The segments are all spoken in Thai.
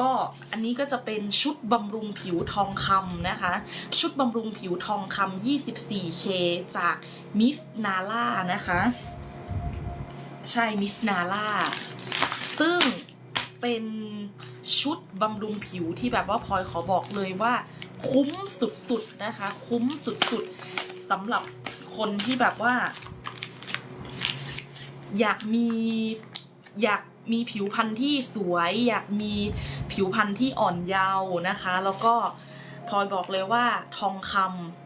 ก็อันนี้ก็จะเป็นชุดบำรุงผิวทองคำนะคะ ชุดบำรุงผิวทองคำ 24K จากมิสนาล่านะคะ ใช่มิสนาล่าซึ่งเป็นชุดบำรุงผิวที่แบบว่าพลอยขอบอกเลยว่า คุ้มสุดๆนะคะ คุ้มสุดๆสำหรับคนที่แบบว่า อยากมีอยาก มีผิวพรรณที่สวย อยากมีผิวพรรณที่อ่อนเยาว์นะคะ แล้วก็พลอยบอกเลยว่าทองค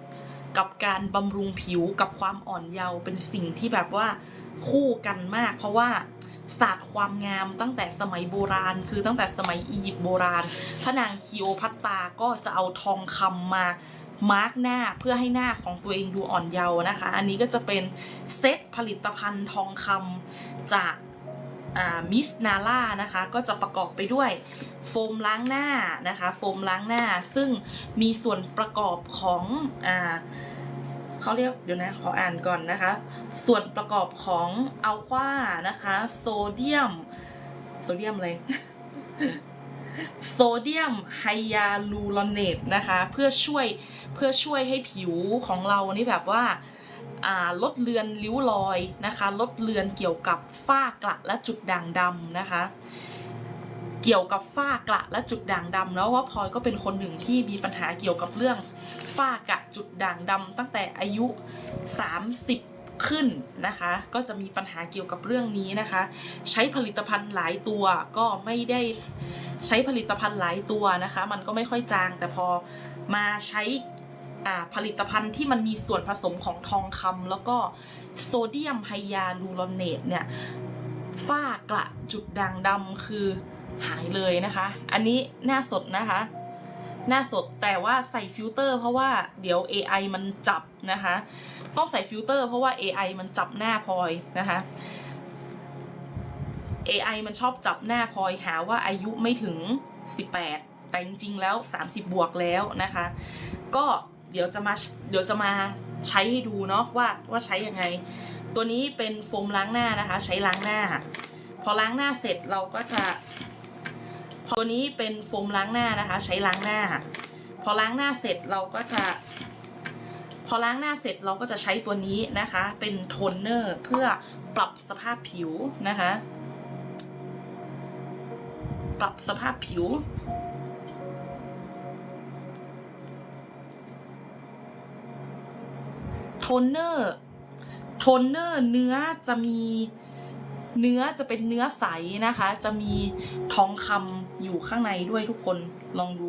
ำกับการบำรุงผิวกับความอ่อนเยาว์เป็นสิ่งที่แบบว่าคู่กันมาก เพราะว่าศาสตร์ความงามตั้งแต่สมัยโบราณ คือตั้งแต่สมัยอียิปต์โบราณพระนางคีโอพัตตาก็จะเอาทองคำมามาร์กหน้าเพื่อให้หน้าของตัวเองดูอ่อนเยาว์นะคะ อันนี้ก็จะเป็นเซตผลิตภัณฑ์ทองคำจาก มิสนาล่านะคะก็จะประกอบไปด้วยโฟมล้างหน้านะคะโฟมล้างหน้าซึ่งมีส่วนประกอบของอเขาเรียกเดี๋ยวนะขออ่านก่อนนะคะ ส่วนประกอบของอัลควานะคะโซเดียมโซเดียมอะไรโซเดียมไฮยาลูรอนเนตนะคะ เพื่อช่วยเพื่อช่วยให้ผิวของเรานี่แบบว่า ลดเลือนริ้วรอยนะคะ ลดเลือนเกี่ยวกับฝ้ากระและจุดด่างดำนะคะ เกี่ยวกับฝ้ากระและจุดด่างดำแล้วว่าพลอยก็เป็นคนหนึ่งที่มีปัญหาเกี่ยวกับเรื่องฝ้ากระจุดด่างดำตั้งแต่อายุ 30ขึ้นนะคะก็จะมีปัญหาเกี่ยวกับเรื่องนี้นะคะ ใช้ผลิตภัณฑ์หลายตัวก็ไม่ได้ใช้ผลิตภัณฑ์หลายตัวนะคะ มันก็ไม่ค่อยจางแต่พอมาใช้ ผลิตภัณฑ์ที่มันมีส่วนผสมของทองคำแล้วก็โซเดียมไฮยาลูรอนเนตเนี่ยฝ้ากระจุดด่างดำคือหายเลยนะคะ อันนี้หน้าสดนะคะ หน้าสดแต่ว่าใส่ฟิลเตอร์เพราะว่าเดี๋ยว AI มันจับนะคะต้องใส่ฟิลเตอร์เพราะว่า AI มันจับหน้าพลอยนะคะ AI มันชอบจับหน้าพลอยหาว่าอายุไม่ถึง 18 แต่จริงๆแล้ว 30 บวกแล้วนะคะ ก็ เดี๋ยวจะมาเดี๋ยวจะมาใช้ให้ดูเนาะว่าว่าใช้ยังไง ตัวนี้เป็นโฟมล้างหน้านะคะ ใช้ล้างหน้า พอล้างหน้าเสร็จเราก็จะ พอตัวนี้เป็นโฟมล้างหน้านะคะ ใช้ล้างหน้า พอล้างหน้าเสร็จเราก็จะ พอล้างหน้าเสร็จเราก็จะใช้ตัวนี้นะคะ เป็นโทนเนอร์เพื่อปรับสภาพผิวนะคะ ปรับสภาพผิว นเนอร์โทนเนอร์เนื้อจะมีเนื้อจะเป็นเนื้อใสนะคะ จะมีทองคำอยู่ข้างในด้วยทุกคนลองดู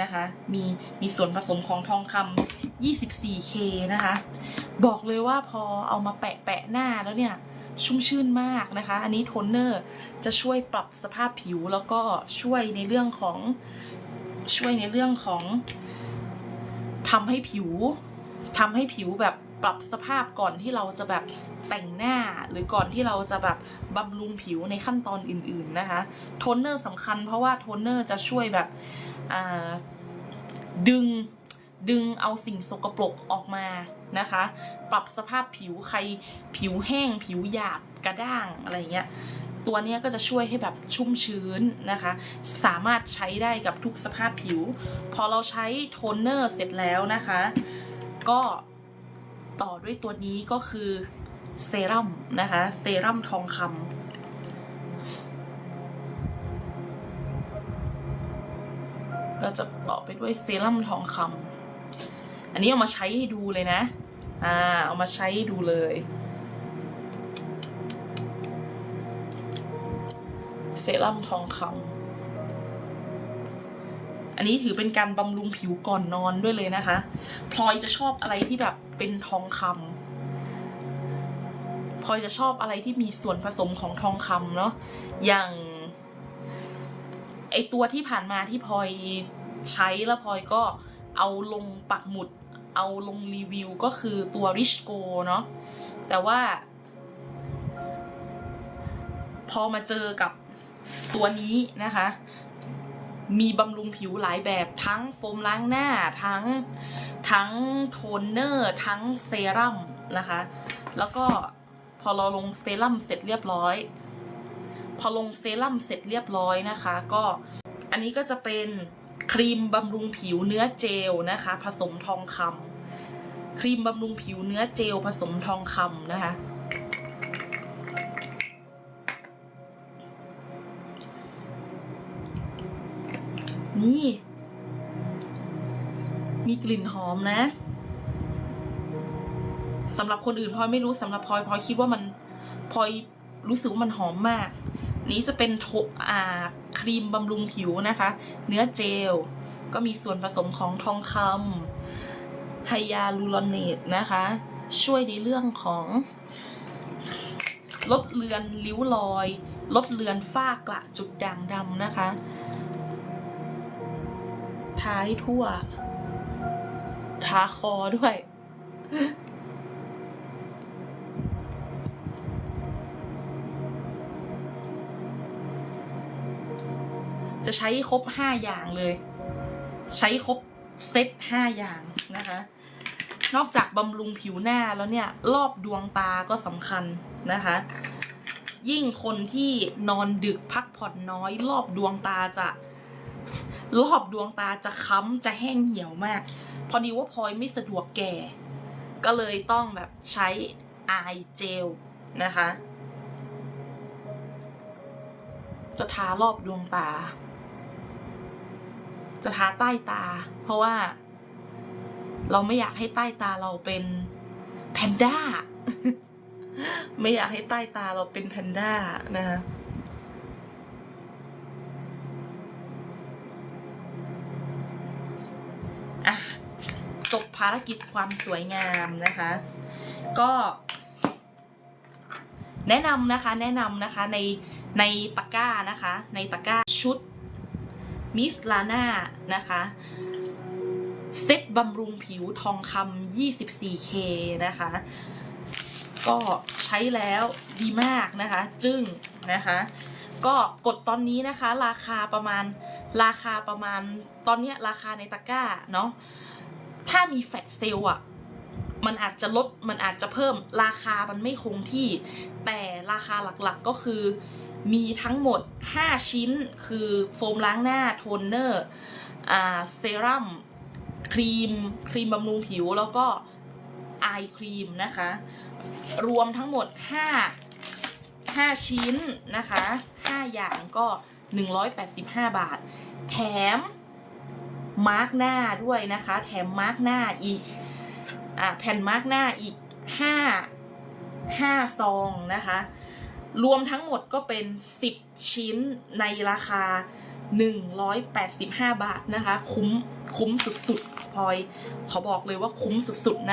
นะคะ มีมีส่วนผสมของทองคำ 24K นะคะ บอกเลยว่าพอเอามาแปะแปะหน้าแล้วเนี่ย ชุ่มชื่นมากนะคะ อันนี้โทนเนอร์จะช่วยปรับสภาพผิวแล้วก็ช่วยในเรื่องของช่วยในเรื่องของทำให้ผิวทำให้ผิวแบบ ปรับสภาพก่อนที่เราจะแบบแต่งหน้า หรือก่อนที่เราจะแบบบำรุงผิวในขั้นตอนอื่น ๆนะคะโทนเนอร์สำคัญเพราะว่าโทนเนอร์จะช่วยแบบดึงดึงเอาสิ่งสกปรกออกมานะคะ ปรับสภาพผิวใครผิวแห้ง ผิวหยาบกระด้างอะไรเงี้ยตัวนี้ก็จะช่วยให้แบบชุ่มชื้นนะคะ สามารถใช้ได้กับทุกสภาพผิว พอเราใช้โทนเนอร์เสร็จแล้วนะคะ ก็ ต่อด้วยตัวนี้ก็คือเซรั่มนะคะ เซรั่มทองคำก็จะต่อไปด้วยเซรั่มทองคำอันนี้เอามาใช้ให้ดูเลยนะ อ่า เอามาใช้ให้ดูเลย เซรั่มทองคำ นนี้ถือเป็นการบำรุงผิวก่อนนอนด้วยเลยนะคะ พลอยจะชอบอะไรที่แบบเป็นทองคำพลอยจะชอบอะไรที่มีส่วนผสมของทองคำเนาะ อย่างไอตัวที่ผ่านมาที่พลอยใช้แล้วพลอยก็เอาลงปักหมุด เอาลงรีวิวก็คือตัว Rich Go เนาะ แต่ว่า พอมาเจอกับตัวนี้นะคะ มีบำรุงผิวหลายแบบทั้งโฟมล้างหน้าทั้งทั้งโทนเนอร์ทั้งเซรั่มนะคะ แล้วก็พอเราลงเซรั่มเสร็จเรียบร้อย พอลงเซรั่มเสร็จเรียบร้อยนะคะ ก็อันนี้ก็จะเป็นครีมบำรุงผิวเนื้อเจลนะคะ ผสมทองคำครีมบำรุงผิวเนื้อเจลผสมทองคำนะคะ นี่ มีกลิ่นหอมนะสำหรับคนอื่นพลอยไม่รู้สำหรับพลอยพลอยคิดว่ามันพลอยรู้สึกว่ามันหอมมาก นี้จะเป็นโทอ่าครีมบำรุงผิวนะคะ เนื้อเจล ก็มีส่วนผสมของทองคำไฮยาลูรอนเนตนะคะ ช่วยในเรื่องของลดเลือนริ้วรอย ลดเลือนฝ้ากระจุดด่างดำนะคะ ทาให้ทั่ว ทาคอด้วย จะใช้ครบห้าอย่างเลย ใช้ครบเซตห้าอย่างนะคะ นอกจากบำรุงผิวหน้าแล้วเนี่ย รอบดวงตาก็สำคัญนะคะ ยิ่งคนที่นอนดึกพักผ่อนน้อย รอบดวงตาจะ รอบดวงตาจะค้ำจะแห้งเหี่ยวมาก พอดีว่าพลอยไม่สะดวกแก่ ก็เลยต้องแบบใช้ไอเจลนะคะ จะทารอบดวงตา จะทาใต้ตา เพราะว่า เราไม่อยากให้ใต้ตาเราเป็นแพนด้า ไม่อยากให้ใต้ตาเราเป็นแพนด้านะคะารกิจความสวยงามนะคะ ก็แนะนำนะคะแนะนำนะคะในในตะกร้านะคะ ในตะกร้าชุดมิสลาน่านะคะเซตบำรุงผิวทองคำ 24K นะคะ ก็ใช้แล้วดีมากนะคะ จึ้งนะคะ ก็กดตอนนี้นะคะ ราคาประมาณราคาประมาณตอนนี้ราคาในตะกร้าเนาะ ถ้ามีแฟลชเซลอะมันอาจจะลดมันอาจจะเพิ่มราคามันไม่คงที่ แต่ราคาหลักๆก็คือ มีทั้งหมด 5 ชิ้นคือโฟมล้างหน้าโทนเนอร์อ่าเซรั่มครีม ครีมบำรุงผิวแล้วก็ไอครีมนะคะ รวมทั้งหมด 5 5 ชิ้นนะคะ 5 อย่างก็ 185 บาท แถม มาร์กหน้าด้วยนะคะ แถมมาร์กหน้าอีกอ่าแผ่นมาร์กหน้าอีกห้าห้าซองนะคะ รวมทั้งหมดก็เป็น 10 ชิ้นในราคา 185 บาทนะคะ คุ้มคุ้มสุดๆพลอยขอบอกเลยว่าคุ้มสุดๆนะ